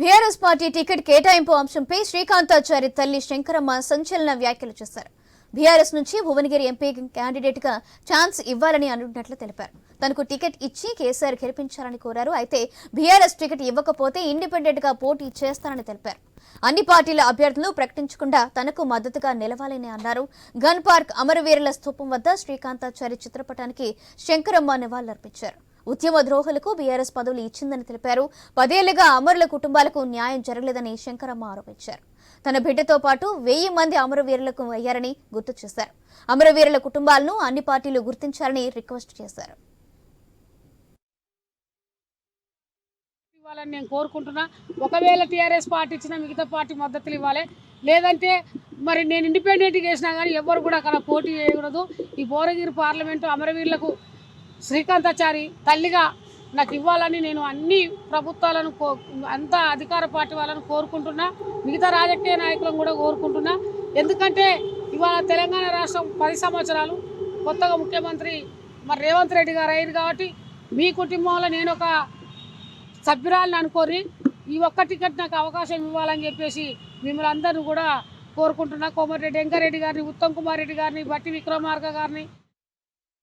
BRS party ticket కేటాయింపు అంశంపై శ్రీకాంతాచారి తల్లి శంకరమ్మ సంచలన వ్యాఖ్యలు చేశారు. బీఆర్ఎస్ నుంచి భువనగిరి ఎంపీ క్యాండిడేట్గా ఛాన్స్ ఇవ్వాలని అనుకున్నట్లు తెలిపారు. తనకు టికెట్ ఇచ్చి కేసీఆర్ గెలిపించాలని కోరారు. అయితే బీఆర్ఎస్ టికెట్ ఇవ్వకపోతే ఇండిపెండెంట్గా పోటీ చేస్తానని తెలిపారు. అన్ని పార్టీల అభ్యర్థులు ప్రకటించకుండా తనకు మద్దతుగా నిలవాలని అన్నారు. గన్ పార్క్ అమరవీరుల స్థూపం వద్ద శ్రీకాంతాచారి చిత్రపటానికి శంకరమ్మ నివాళులర్పించారు. ఉద్యమ ద్రోహులకు బీఆర్ఎస్ పదవులు ఇచ్చిందని తెలిపారు. పదేళ్ళుగా అమరుల కుటుంబాలకు న్యాయం జరగలేదని శంకరమ్మ ఆరోపించారు. తన బిడ్డతో పాటు వెయ్యి మంది అమరవీరులకు అయ్యారని గుర్తు చేశారు. అమరవీరుల కుటుంబాలను అన్ని పార్టీలు గుర్తించాలని రిక్వెస్ట్ చేశారు. ఇవ్వాలని నేను కోరుకుంటున్నా. ఒకవేళ టీఆర్ఎస్ పార్టీ ఇచ్చిన మిగతా పార్టీ మద్దతులు ఇవ్వాలి. లేదంటే మరి నేను ఇండిపెండెంట్గా చేసినా కానీ ఎవరు కూడా అక్కడ పోటీ చేయకూడదు. ఈ భువనగిరి పార్లమెంటు అమరవీరులకు శ్రీకాంతాచారి తల్లిగా నాకు ఇవ్వాలని నేను అన్ని ప్రభుత్వాలను కో అంతా అధికార పార్టీ వాళ్ళని కోరుకుంటున్నా. మిగతా రాజకీయ నాయకులను కూడా కోరుకుంటున్నా. ఎందుకంటే ఇవాళ తెలంగాణ రాష్ట్రం పది సంవత్సరాలు కొత్తగా ముఖ్యమంత్రి మరి రేవంత్ రెడ్డి గారు అయ్యారు కాబట్టి మీ కుటుంబంలో నేను ఒక సభ్యురాలను అనుకోరి ఈ ఒక్క టికెట్ నాకు అవకాశం ఇవ్వాలని చెప్పేసి మిమ్మల్ని అందరిని కూడా కోరుకుంటున్నా. కోమటిరెడ్డి వెంకరెడ్డి గారిని ఉత్తమ్ కుమార్ రెడ్డి గారిని బట్టి విక్రమార్క గారిని